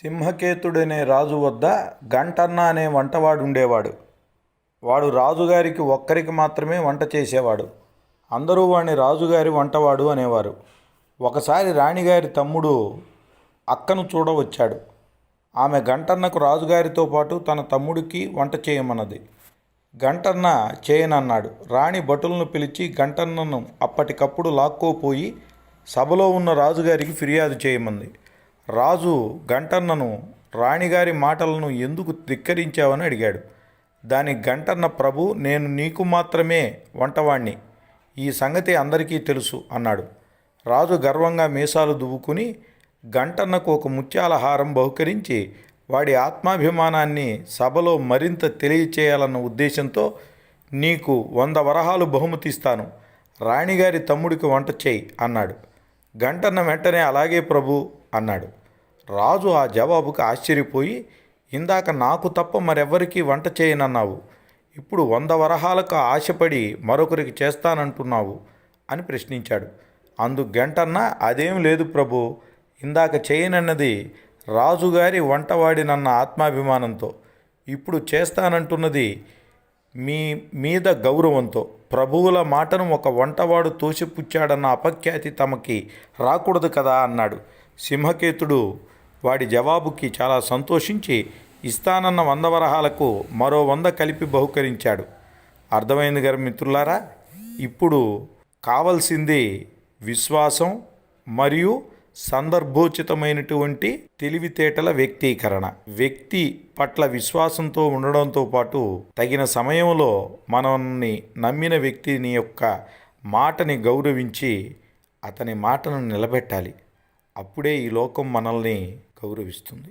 సింహకేతుడనే రాజు వద్ద గంటన్న అనే వంటవాడు ఉండేవాడు. వాడు రాజుగారికి ఒక్కరికి మాత్రమే వంట చేసేవాడు. అందరూ వాణ్ణి రాజుగారి వంటవాడు అనేవారు. ఒకసారి రాణిగారి తమ్ముడు అక్కను చూడవచ్చాడు. ఆమె గంటన్నకు రాజుగారితో పాటు తన తమ్ముడికి వంట చేయమన్నది. గంటన్న చేయనన్నాడు. రాణి భటులను పిలిచి గంటన్నను అప్పటికప్పుడు లాక్కోపోయి సభలో ఉన్న రాజుగారికి ఫిర్యాదు చేయమంది. రాజు గంటన్నను రాణిగారి మాటలను ఎందుకు ధిక్కరించావని అడిగాడు. దానికి గంటన్న ప్రభు నేను నీకు మాత్రమే వంటవాణ్ణి. ఈ సంగతి అందరికీ తెలుసు అన్నాడు. రాజు గర్వంగా మీసాలు దువ్వుకుని గంటన్నకు ఒక ముత్యాల హారం బహుకరించి వాడి ఆత్మాభిమానాన్ని సభలో మరింత తెలియచేయాలన్న ఉద్దేశంతో నీకు వంద వరహాలు బహుమతి ఇస్తాను రాణిగారి తమ్ముడికి వంట చేయి అన్నాడు. గంటన్న వెంటనే అలాగే ప్రభు అన్నాడు. రాజు ఆ జవాబుకు ఆశ్చర్యపోయి ఇందాక నాకు తప్ప మరెవ్వరికీ వంట చేయనన్నావు. ఇప్పుడు వంద వరహాలకు ఆశపడి మరొకరికి చేస్తానంటున్నావు అని ప్రశ్నించాడు. అందు గంటన్నా అదేం లేదు ప్రభు. ఇందాక చేయనన్నది రాజుగారి వంటవాడినన్న ఆత్మాభిమానంతో. ఇప్పుడు చేస్తానంటున్నది మీ మీద గౌరవంతో ప్రభువుల మాటను ఒక వంటవాడు తోసిపుచ్చాడన్న అపఖ్యాతి తమకి రాకూడదు కదా అన్నాడు. సింహకేతుడు వాడి జవాబుకి చాలా సంతోషించి ఇస్తానన్న వంద వరహాలకు మరో వంద కలిపి బహుకరించాడు. అర్థమైంది గారు మిత్రులారా? ఇప్పుడు కావలసింది విశ్వాసం మరియు సందర్భోచితమైనటువంటి తెలివితేటల వ్యక్తీకరణ. వ్యక్తి పట్ల విశ్వాసంతో ఉండడంతో పాటు తగిన సమయంలో మనల్ని నమ్మిన వ్యక్తిని యొక్క మాటని గౌరవించి అతని మాటను నిలబెట్టాలి. అప్పుడే ఈ లోకం మనల్ని గౌరవిస్తుంది.